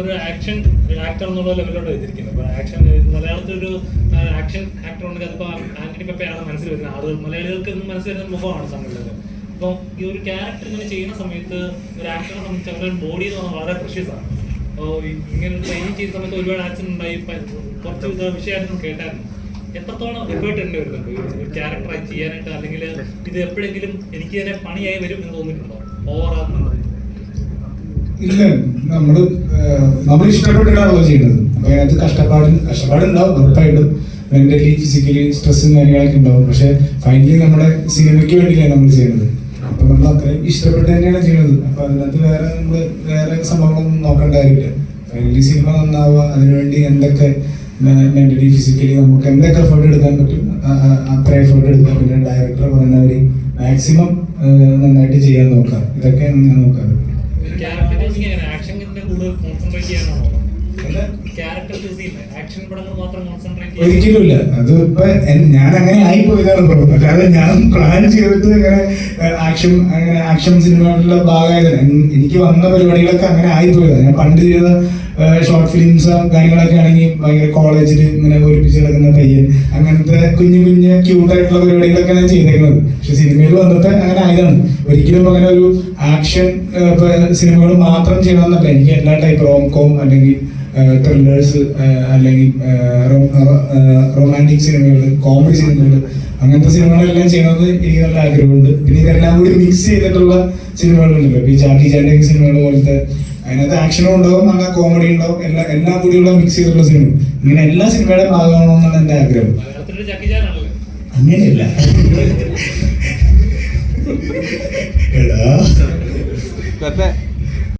ഒരു action actor എന്നുള്ള ലെവലിലോട്ട് എത്തിയിരിക്കുന്നത് അപ്പൊ ആക്ഷൻ മലയാളത്തിൽ ഒരു ആക്ഷൻ ആക്ടർ ഉണ്ടെങ്കിൽ അതിപ്പോ ആന്റണി പെപ്പയാണ് മനസ്സിൽ വരുന്നത്. ആളുകൾ മലയാളികൾക്ക് മനസ്സിൽ വരുന്ന മുഖമാണ് തമിഴിലത്. അപ്പോൾ ഈ ഒരു ക്യാരക്ടർ ഇങ്ങനെ ചെയ്യുന്ന സമയത്ത് ഒരു ആക്ടറെ സംബന്ധിച്ച് അവരുടെ ബോഡി എന്ന് പറഞ്ഞാൽ വളരെ പ്രഷ്യസ് ആണ്. അപ്പോൾ ഇങ്ങനെ ട്രെയിനിങ് ചെയ്യുന്ന സമയത്ത് ഒരുപാട് ആക്സിഡന്റ് ഉണ്ടായി. കുറച്ച് വിഷയമായിരുന്നു കേട്ടായിരുന്നു. എത്രത്തോളം എഫേർട്ട് ഉണ്ട് വരുന്നുണ്ട് ഒരു ക്യാരക്ടറായി ചെയ്യാനായിട്ട് അല്ലെങ്കിൽ ഇത് എപ്പോഴെങ്കിലും എനിക്ക് തന്നെ പണിയായി വരും എന്ന് തോന്നിയിട്ടുണ്ടോ? ഓവറാകുന്നുണ്ടോ ഇല്ല. നമ്മൾ നമ്മൾ ഇഷ്ടപ്പെട്ടിട്ടാണല്ലോ ചെയ്യുന്നത് അപ്പൊ അതിനകത്ത് കഷ്ടപ്പാട് കഷ്ടപ്പാടുണ്ടാവും. ഉറപ്പായിട്ടും മെന്റലി ഫിസിക്കലി സ്ട്രെസ്സും കാര്യങ്ങളൊക്കെ ഉണ്ടാവും. പക്ഷെ ഫൈനലി നമ്മുടെ സിനിമയ്ക്ക് വേണ്ടിയില്ലേ നമ്മൾ ചെയ്യുന്നത് അപ്പൊ നമ്മൾ അത്രയും ഇഷ്ടപ്പെട്ട് തന്നെയാണ് ചെയ്യുന്നത് അപ്പൊ അതിനകത്ത് വേറെ നമ്മൾ വേറെ സംഭവങ്ങളൊന്നും നോക്കേണ്ട കാര്യമില്ല. ഫൈനലി സിനിമ നന്നാവുക അതിനുവേണ്ടി എന്തൊക്കെ മെന്റലി ഫിസിക്കലി നമുക്ക് എന്തൊക്കെ എഫേർട്ട് എടുക്കാൻ പറ്റും അത്ര എഫേർട്ട് എടുക്കാൻ പിന്നെ ഡയറക്ടർ പറയുന്നവര് മാക്സിമം നന്നായിട്ട് ചെയ്യാൻ നോക്കാം ഇതൊക്കെയാണ് ഞാൻ നോക്കാറ്. ക്യാരക്ടർ ചൂസിങ് എങ്ങനെ ആക്ഷന്റെ കൂടുതൽ കോൺസെൻട്രേറ്റ് ചെയ്യാനാണോ? അല്ല, ക്യാരക്ടർ ചൂസ് ചെയ്യുന്നത് ആക്ഷൻ പടങ്ങൾ മാത്രം കോൺസെൻട്രേറ്റ് ഒരിക്കലും ഇല്ല അത് ഇപ്പൊ എൻ- ഞാൻ അങ്ങനെ ആയി പോയതാണ് ബ്രോ അല്ലാതെ ഞാൻ പ്ലാൻ ചെയ്തിട്ട് അങ്ങനെ ആക്ഷൻ അങ്ങനെ ആക്ഷൻ സിനിമകളുടെ ഭാഗമായതാണ് എൻ- എനിക്ക് വന്ന പരിപാടികളൊക്കെ അങ്ങനെ ആയി പോയതാണ് ഞാൻ പണ്ട് ചെയ്ത ഷോർട്ട് ഫിലിംസ് കാര്യങ്ങളൊക്കെ ആണെങ്കിൽ ഭയങ്കര കോളേജിൽ ഇങ്ങനെ ഒരുമിച്ച് കിടക്കുന്ന പയ്യൻ. അങ്ങനത്തെ കുഞ്ഞു കുഞ്ഞു ക്യൂട്ടായിട്ടുള്ള പരിപാടികളൊക്കെ ഞാൻ ചെയ്തേക്കുന്നത്. പക്ഷെ സിനിമയിൽ വന്നിട്ട് അങ്ങനെ ആയതാണ്. ഒരിക്കലും അങ്ങനെ ഒരു ആക്ഷൻ സിനിമകൾ മാത്രം ചെയ്യണമെന്നല്ല എനിക്ക് എല്ലാ ടൈപ്പ് റോം കോം അല്ലെങ്കിൽ ത്രില്ലേഴ്സ് അല്ലെങ്കിൽ റൊമാന്റിക് സിനിമകൾ കോമഡി സിനിമകൾ അങ്ങനത്തെ സിനിമകളെല്ലാം ചെയ്യണമെന്ന് എനിക്ക് നല്ല ആഗ്രഹമുണ്ട്. പിന്നെ ഇതെല്ലാം കൂടി മിക്സ് ചെയ്തിട്ടുള്ള സിനിമകളുണ്ടല്ലോ. ഈ ചാക്കി ചാന്റെ സിനിമകൾ പോലത്തെ അതിനകത്ത് ആക്ഷനും ഉണ്ടാവും നല്ല കോമഡി ഉണ്ടാവും എല്ലാ എല്ലാം കൂടിയുള്ള മിക്സ് ചെയ്തിട്ടുള്ള സിനിമ ഇങ്ങനെ എല്ലാ സിനിമയുടെ ഭാഗമാണോ എന്നാണ് എന്റെ ആഗ്രഹം. അങ്ങനെയല്ല.